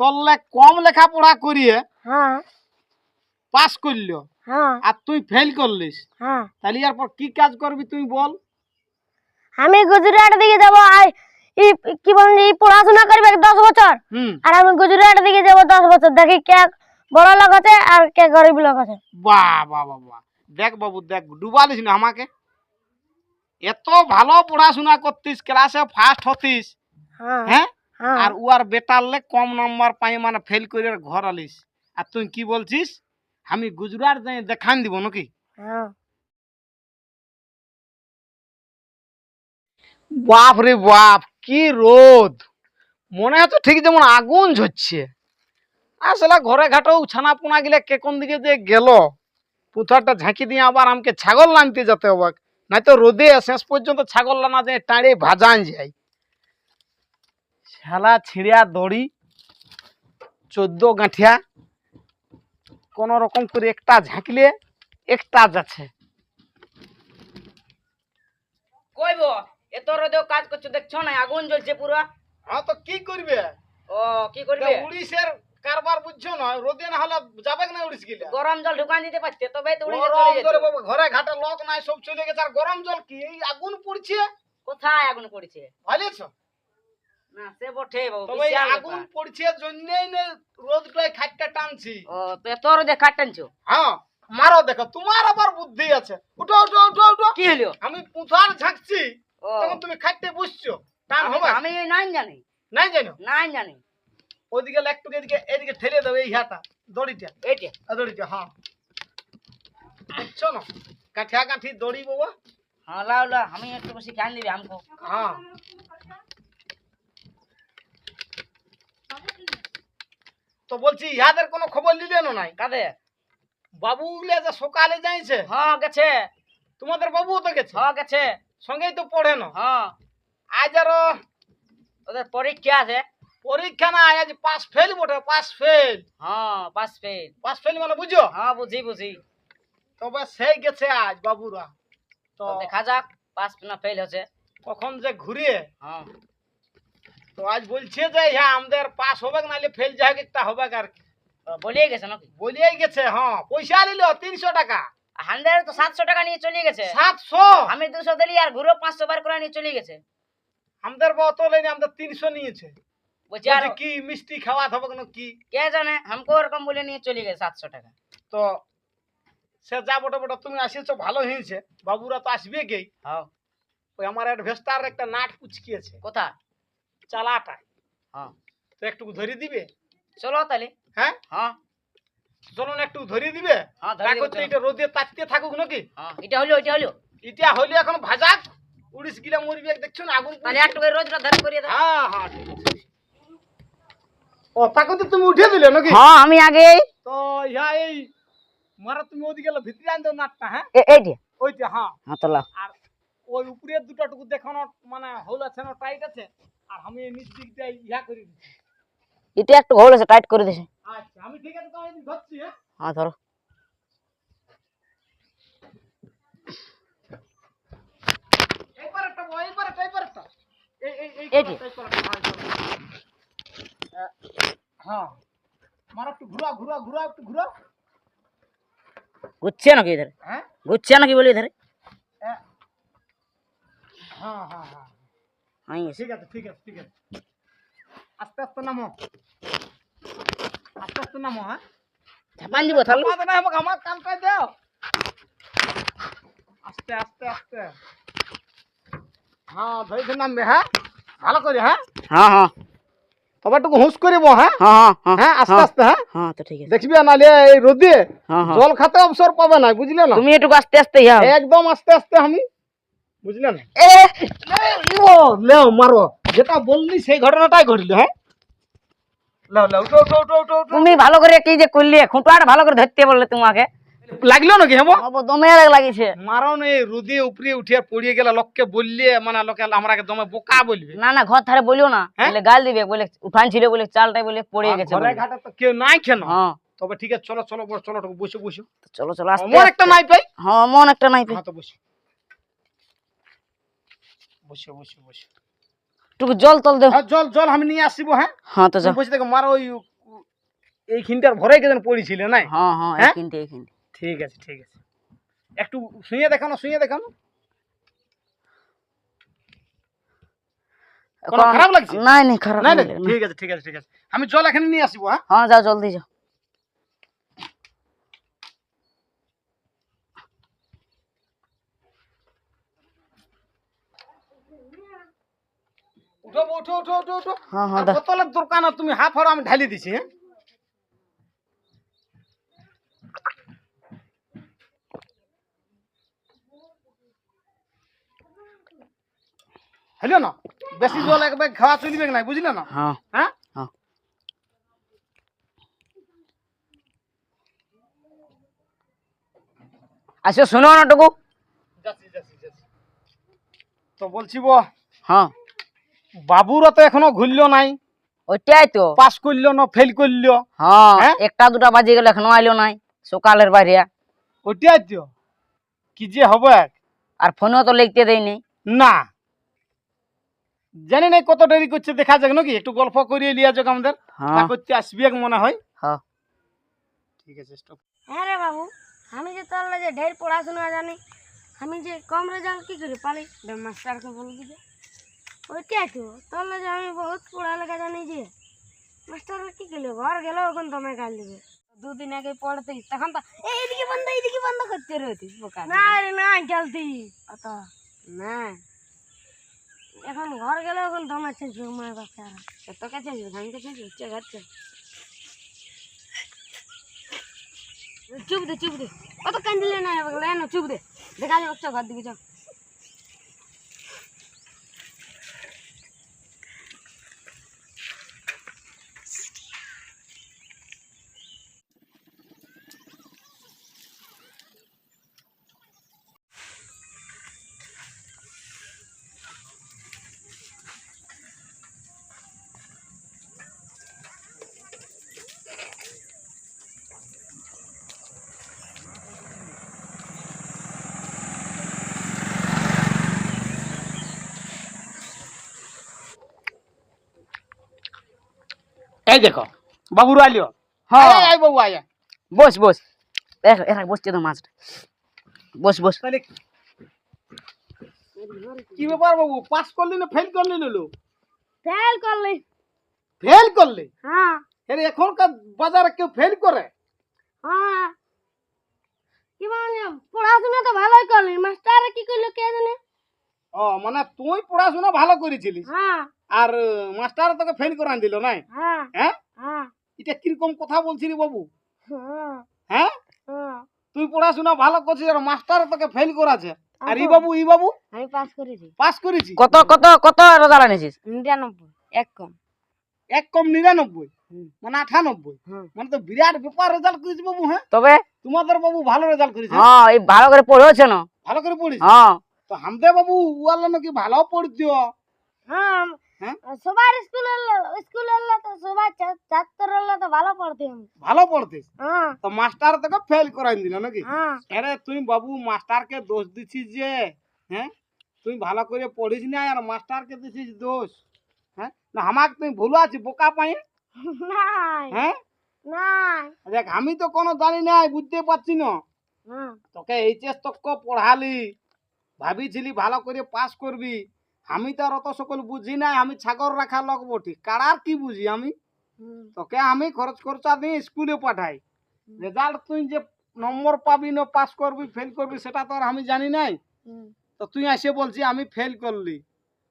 তোরলে কম লেখাপড়া করিয়ে হ্যাঁ। পাস করল হ্যাঁ। আর তুই ফেল করলিস। হ্যাঁ। তাহলে এরপর কি কাজ করবি তুই বল। আমি গুজরাট দিকে যাব আর ই কি বলেন এই পড়াশোনা করবে দশ বছর? হুম। আর আমি গুজরাট দিকে যাব দশ বছর দেখি কে বড় লোক আছে আর কে গরিব লোক আছে। বাহ বাহ বাহ দেখ বাবু দেখ ডুবালিস না আমাকে। এত ভালো পড়াশোনা করতিস ক্লাসে ফার্স্ট হতিস। হ্যাঁ? আর উয়ার বেটারলে কম নম্বর পাই মানে ফেল করে ঘর আলিস। আর তুই কি বলছিস? আমি গুজরাট যাই দেখান দিব নাকি? হ্যাঁ। বাপ রে বাপ কি রোদ। মনে হচ্ছে ঠিক যেমন আগুন ঝরছে। আসলে ঘরে ঘাটেও ছানা পোনা গিলে কে কোন দিকে যে গেল। পুথারটা ঝাঁকি দিয়ে আবার আমাকে ছাগল নামতে যেতে হবে। নাই তো রোদে শেষ পর্যন্ত ছাগল লানা যায় টাঁড়ে ভাজান যায়। শালা ছিঁড়িয়া দড়ি চোদ্দ গাঁঠিয়া কোন রকম করে একটা ঝাঁকলে একটা যাচ্ছে। কইব এত রোদেও কাজ করছ দেখছ না আগুন জ্বলছে পুরো? হ্যাঁ তো কি করবে? ও কি করবে? উড়িষ্যার কারবার বুঝছ না রোদে না হলে যাবে না গিলা? গরম জল ঢুকান দিতে পারছে তবে তো চলে যেত। ঘরে ঘাটে লোক নাই সব চলে গেছে আর গরম জল কি? এই আগুন পড়ছে? কোথায় আগুন পড়ছে? ভালোছ না সে বটে বাবু তবে এই আগুন পড়ছে জন্যই না রোদটাই খাটটা টানছি। ও তো এত রোদে কাটানছো হ্যাঁ মারো দেখো তোমার আবার বুদ্ধি আছে। উঠো উঠো উঠো উঠো। কি হলো? আমি পুথার ঝাঁকছি তখন তুমি খাটতে বসছো। টান হবে? আমি নাই জানি। নাই জানো? নাই জানি। ওইদিকে একটু এদিকে এদিকে ঠেলে এই হাটা দড়িটা। এইটা? এই দড়িটা হ্যাঁ। কাঠিয়া কাঠি দড়ি বাবা। হ্যাঁ লাও লাও আমি একটু বেশি খ্যান দিবি আমকো হ্যাঁ। তো বলছি ইহাদের কোনো খবর নিলে না নাই? কাদে বাবু গুলো যে সকালে যাইছে। হ্যাঁ গেছে। তোমাদের বাবু তো গেছে? হ্যাঁ গেছে। সঙ্গেই তো পড়ে না হ্যাঁ আজ আরও ওদের পরীক্ষা আছে। পরীক্ষা না আজ পাস ফেল বটে পাস ফেল হ্যাঁ পাস ফেল পাস ফেল মানে বুঝো? হ্যাঁ বুঝি বুঝি। তবে সেই গেছে আজ বাবুরা। তো দেখা যাক পাস না ফেল হচ্ছে কখন যে ঘুরে হ্যাঁ তো আজ বলছে যে হ্যাঁ আমাদের পাস হবে নাহলে ফেল যাই তা হবে আর কি। বলিয়ে গেছে নাকি? বলিয়ে গেছে হ্যাঁ পয়সা নিল তিনশো টাকা। তো সাতশো টাকা নিয়ে চলে গেছে। সাতশো? আমি দুশো দিলি আর ঘুরো পাঁচশো বার করে নিয়ে চলে গেছে। আমাদের অত আমাদের তিনশো নিয়েছে। কি মিষ্টি খাওয়া হবে কেন কি? কে জানে? আমাকে ওরকম বলে নিয়ে চলে গেছে সাতশো টাকা। তো সে যা বটে বটে তুমি আসিয়েছো ভালো হয়েছে। বাবুরা তো আসবে গেই। হ্যাঁ ওই আমার অ্যাডভেস্টার একটা নাট পুচকিয়েছে কোথা চালাটায় হ্যাঁ। তো একটু ধরে দিবে? চলো তাহলে। হ্যাঁ? হ্যাঁ। চলুন একটু ধরে দিবে? হ্যাঁ চলো। এটা রোদে তাকতে থাকুক নাকি? এটা হলো এটা হলো। এটা হইলে এখন ভাজাক। উড়িস গিলা মরবি দেখছ না আগুন তাহলে একটু করে ধরে করিয়ে দাও। হ্যাঁ হ্যাঁ ঠিক আছে। ও তাকে তুমি উঠে দিলে নাকি? হ্যাঁ আমি আগে তো ইহা এই মারা তুমি ওদিকে গেলে ভিতরে আনতে নাটটা হ্যাঁ? হ্যাঁ। হ্যাঁ আর ওই উপরের দুটো টুকু দেখানো মানে হোল আছে না টাইট আছে? আর আমি এই নিচ দিক দিয়ে ইহা করে দিচ্ছি এটা একটু হোল আছে টাইট করে দিছে। আচ্ছা আমি ঠিক আছে তোমার ধরছি হ্যাঁ? হ্যাঁ ধরো। এইবার একটা এইবার একটা এইবার একটা। এই এই এই এই যে। করাটা, এই করাটা, হ্যাঁ, এই করাটা। আহ, হ্যাঁ। মারা একটু ঘুরা ঘুরা ঘুরা একটু ঘুরা। গুচ্ছে নাকি ইধারে হ্যাঁ? গুচ্ছে নাকি বলি ইধারে আহ, হ্যাঁ হ্যাঁ হ্যাঁ। হ্যাঁ ঠিক আছে ঠিক আছে ঠিক আছে আস্তে আস্তে নামো আস্তে আস্তে নামো হ্যাঁ ঝাপান দিব তাহলে আমাদের না আমাকে আমার কামটা দাও আস্তে আস্তে আস্তে হ্যাঁ ধরে ধরে নামবে হ্যাঁ ভালো করে হ্যাঁ হ্যাঁ হ্যাঁ তবে একটু হুঁশ করিব হ্যাঁ হ্যাঁ হ্যাঁ হ্যাঁ হ্যাঁ আস্তে আস্তে হ্যাঁ হ্যাঁ তো ঠিক আছে দেখবি নালে এই রোদে হ্যাঁ হ্যাঁ জল খাতে অবসর পাবে না বুঝলে না তুমি একটু আস্তে আস্তে যাও একদম আস্তে আস্তে আমি বুঝলে না? এ ও লেও মারো। যেটা বললি সেই ঘটনাটাই ঘটলো হ্যাঁ। তুমি ভালো করে কি যে করলে খুঁটাটা ভালো করে ধরতে বললে তোমাকে। লাগল নাকি বাবা দমে লাগিছে। মারণ এই রোদে উপরে পড়িয়ে গেলে লোককে বললে মানে লোকে আমরাকে দমে বোকা বলবে। না না ঘর ধারে বলিও না। হ্যাঁ? বলে গাল দিবে বলে উঠান ছিল বলে চালটাই বলে গেছে ঘরে ঘাটে তো কেউ নাই কেন? হ্যাঁ। তবে ঠিক আছে চলো চলো বস, চলো একটু বসে। চলো চলো আমার একটা নাই পাই? হ্যাঁ মন একটা নাই পে। হ্যাঁ তো বসে। বসে বসে বসে। একটু জল তল হ্যাঁ জল জল আমি নিয়ে আসিব হ্যাঁ? হ্যাঁ তো যাও বলছি দেখো মার ওই এইখিনটার ভরে কেজন পড়েছিল নাই? হ্যাঁ হ্যাঁ হ্যাঁ? এইখানটা এইখানটা ঠিক আছে ঠিক আছে। একটু শুয়ে দেখানো শুয়ে দেখানো। খারাপ লাগছে? নাই নাই খারাপ না না লাগলে না। ঠিক আছে ঠিক আছে ঠিক আছে। আমি জল এখানে নিয়ে আসিব হ্যাঁ? হ্যাঁ যাও জলদি যাও উঠো উঠো উঠো উঠো উঠো। হ্যাঁ হ্যাঁ বোতলের না তুমি হাফ হার আমি ঢালি দিছি হ্যাঁ? হলো না? বেশি জল একবার খাওয়া চলবে না বুঝলে না? হ্যাঁ। আচ্ছা শোনো না টুকু। তো বলছি বো হ্যাঁ। বাবুরা তো এখনও ঘুরলো নাই। ওইটাই তো। পাস করল না ফেল করল। হ্যাঁ হ্যাঁ? একটা দুটা বাজে গেল এখনও আইলো নাই সকালের বাইরে। ওটাই তো। কি যে হবে আর ফোনও তো লিখতে দেয়নি না। জানি না কত দেরি করছে দেখা যাক নাকি? একটু গল্প করিয়ে লিয়া যাক আমাদের। হ্যাঁ। তা করতে আসবি এক মনে হয়। হ্যাঁ। ঠিক আছে স্টপ হ্যাঁ রে বাবু আমি যে তোর যে ঢের পড়াশোনা জানি আমি যে কম রেজাল্ট কি করে পারি? মাস্টারকে বলবি যে। ওইটাই তো। তোর যে আমি বহুত পড়ালেখা জানি যে। মাস্টার কি করল ঘর গেল এখন তোমায় গাল দিবে। দুদিন আগে পড়তে তখন তো "এই, এদিকে বন্ধ এদিকে বন্ধ করতে রয়েছিস বোকা। না রে না গলতি অত। না। এখন ঘর গেল এখন তোমার চেঞ্জ মায়ের বাচ্চা তোকে চেঞ্জ আমি চেঞ্জ হচ্ছে ঘর চল চুপ দে চুপ দে। অত কান্দিলে না না চুপ দে। দেখা যাবে চল ঘর দিকে চল এই দেখো বাবুর আলিও হ্যাঁ। আয় বাবু আয়। বস বস। দেখ এরা বসছে তো মাছটা বস বস। তাহলে কি ব্যাপার বাবু? পাস করলি না ফেল করলি লুলু ফেল করলি। ফেল করলি? হ্যাঁ। আরে এখনকার বাজারে কেউ ফেল করে? হ্যাঁ। কি মানে পড়াশোনা তো ভালোই করলি। মাস্টার কি করল কে জানে? ও মানে তুই পড়াশোনা ভালো করেছিলিস? হ্যাঁ। আর মাস্টার তোকে ফেল করান দিল নাই? হ্যাঁ। এটা কীরকম কথা বলছিলি বাবু? হ্যাঁ। হ্যাঁ? হ্যাঁ। তুই পড়াশোনা ভালো করছিস আর মাস্টার তোকে ফেল করাছে। আর ই বাবু। ই বাবু? আমি পাস করেছি। পাস করেছি? কত কত কত রেজাল্ট এনেছিস নিরানব্বই। এক কম। এক কম নিরানব্বই? হুম। মানে আঠানব্বই? হুম। মানে তো বিরাট ব্যাপার রেজাল্ট করেছি বাবু হ্যাঁ? তবে? তোমাদের বাবু ভালো রেজাল্ট করেছে? হ্যাঁ এই ভালো করে পড়েছে না? ভালো করে পড়িস? হ্যাঁ। তো হামদে বাবু ওয়ালা নাকি ভালো পড়তিও হ্যাঁ হ্যাঁ? সবার স্কুলে স্কুলে তো সবার ছাত্র তো ভালো পড়তে ভালো পড়তিস হ্যাঁ। তো মাস্টার তোকে ফেল করাই দিল নাকি? হ্যাঁ। আরে তুই বাবু মাস্টারকে দোষ দিছিস যে হ্যাঁ? তুই ভালো করে পড়িস না আর মাস্টারকে দিছিস দোষ হ্যাঁ? না আমাকে তুই ভুল আছি বোকা পাই হ্যাঁ? নাই। দেখ আমি তো কোনো জানি নাই বুঝতে পারছি না। তোকে এইচএস তক পড়ালি। ভাবিছিলি ভালো করে পাস করবি। আমি তো আর অত সকল বুঝি নাই আমি ছাগর রাখা লোক বটি। কারার কি বুঝি আমি? তোকে আমি খরচ খরচা দিয়ে স্কুলে পাঠাই। রেজাল্ট তুই যে নম্বর পাবি না পাস করবি ফেল করবি সেটা তো আর আমি জানি নাই। তো তুই এসে বলছি আমি ফেল করলি।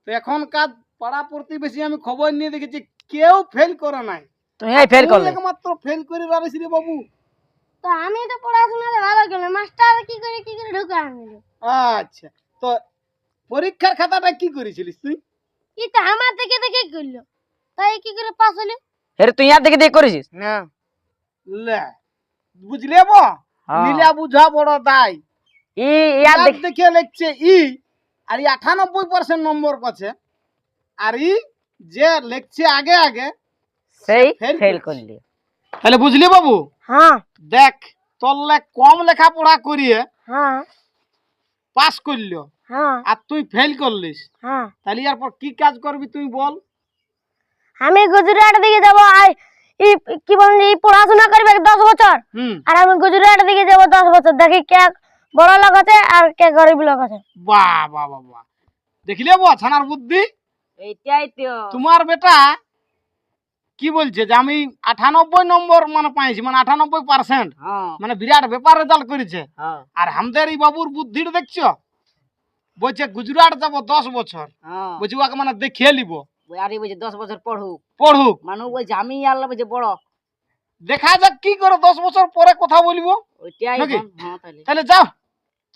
তো এখনকার পাড়া প্রতিবেশী আমি খবর নিয়ে দেখেছি কেউ ফেল করে নাই। একমাত্র ফেল করে রাখিস রে বাবু। তো আমি তো পড়াশোনাতে ভালো করলাম মাস্টার কি করে কি করে ঢুকে আনলো? আচ্ছা তো পরীক্ষার খাতাটা কি করেছিলিস তুই? ই তো আমার থেকে দেখে করল। তাই কি করে পাস হলো? হেরে তুই ইয়ার দিয়ে করেছিস? না লে বুঝলে বো হ্যাঁ। নীলা বুঝা বড় দায় ই ইয়ার দেখে লিখছে ই আর ই আটানব্বই পার্সেন্ট নম্বর পাচ্ছে। আর ই যে লিখছে আগে আগে সেই ফেল করলি। তাহলে বুঝলি বাবু? হ্যাঁ। দেখ তোর লে কম লেখাপড়া করিয়ে হ্যাঁ। পাস করল হ্যাঁ। আর তুই ফেল করলিস। হ্যাঁ। তাহলে এরপর কি কাজ করবি তুই বল? আমি গুজরাট দিকে যাব আর ই কি বলেন এই পড়াশোনা করবে দশ বছর? হুম। আর আমি গুজরাট দিকে যাব দশ বছর দেখি কে বড় লোক আছে আর কে গরিব লোক আছে। বাহ বাহ বাহ বাহ। দেখলে বো ছানার বুদ্ধি? এইটাই তো। তোমার বেটা কি বলছে যে আমি আটানব্বই নম্বর মানে পাইছি মানে আটানব্বই পার্সেন্ট হ্যাঁ। মানে বিরাট ব্যাপার রেজাল্ট করেছে। হ্যাঁ। আর আমাদের এই বাবুর বুদ্ধিটা দেখছ? বলছে গুজরাট যাব দশ বছর। হ্যাঁ। বলছি ওকে মানে দেখিয়ে নিব আরে বলছে দশ বছর পড়ুক। পড়ুক। মানুষ বলছে আমি আল্লাহ বলছে বড়। দেখা যাক কি করে দশ বছর পরে কথা বলব। তাহলে যাও।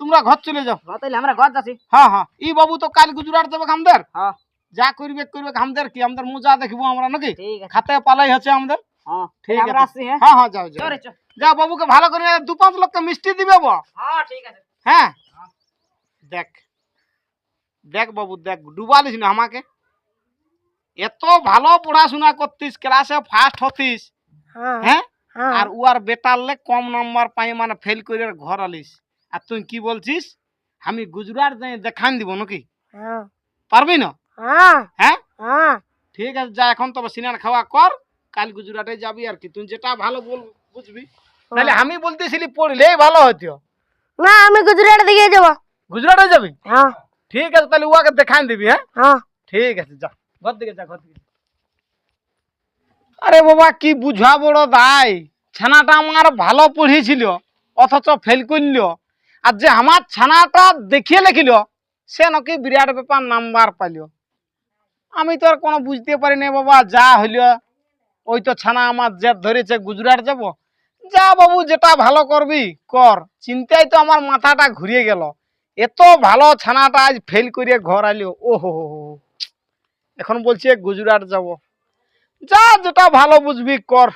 তোমরা ঘর চলে যাও। তাহলে আমরা ঘর যাচ্ছি। হ্যাঁ হ্যাঁ। ই বাবু তো কাল গুজরাট যাবে আমাদের হ্যাঁ। যা করবে করবে আমাদের কি? আমাদের মজা দেখব আমরা নাকি? খাতে পালাই হচ্ছে আমাদের? হ্যাঁ ঠিক আছে। হ্যাঁ? হ্যাঁ হ্যাঁ যাও যাও। যা বাবুকে ভালো করে দু পাঁচ লোককে মিষ্টি দিবে হ্যাঁ ঠিক আছে। হ্যাঁ? দেখ দেখ বাবু দেখ ডুবালিস না আমাকে। এত ভালো পড়াশোনা করতিস ক্লাসে ফার্স্ট হতিস। হ্যাঁ আর উয়ার বেটারলে কম নাম্বার পাই মানে ফেল করে ঘর আলিস। আর তুই কি বলছিস? আমি গুজরাট যাই দেখান দিব নাকি? পারবি না? হ্যাঁ। হ্যাঁ? হ্যাঁ। ঠিক আছে যা এখন তবে সিনার খাওয়া কর কাল গুজরাটে যাবি আর কি। তুই যেটা ভালো বল বুঝবি? তাহলে আমি বলতেছিলি পড়লেই ভালো হতো না আমি গুজরাট দিকে যাব। গুজরাটে যাবি? হ্যাঁ। ঠিক আছে তাহলে উয়াকে দেখান দিবি হ্যাঁ? হ্যাঁ। ঠিক আছে যা ঘর দিকে যা ঘর দিকে আরে বাবা কি বুঝা বড় দাই। ছানাটা আমার ভালো পড়িয়েছিল অথচ ফেল করল। আর যে আমার ছানাটা দেখিয়ে লেখিল সে নাকি বিরাট ব্যাপার নাম্বার পাইল। আমি তো আর কোনো বুঝতে পারি না বাবা, যা হইল। ওই তো ছানা আমার জেদ ধরেছে, গুজরাট যাব। যা বাবু, যেটা ভালো করবি, কর। চিন্তায় তো আমার মাথাটা ঘুরিয়ে গেল। এত ভালো ছানাটা আজ ফেল করিয়ে ঘর আলিও ও হো হো। এখন বলছে, গুজরাট যাব। যা যেটা ভালো বুঝবি, কর।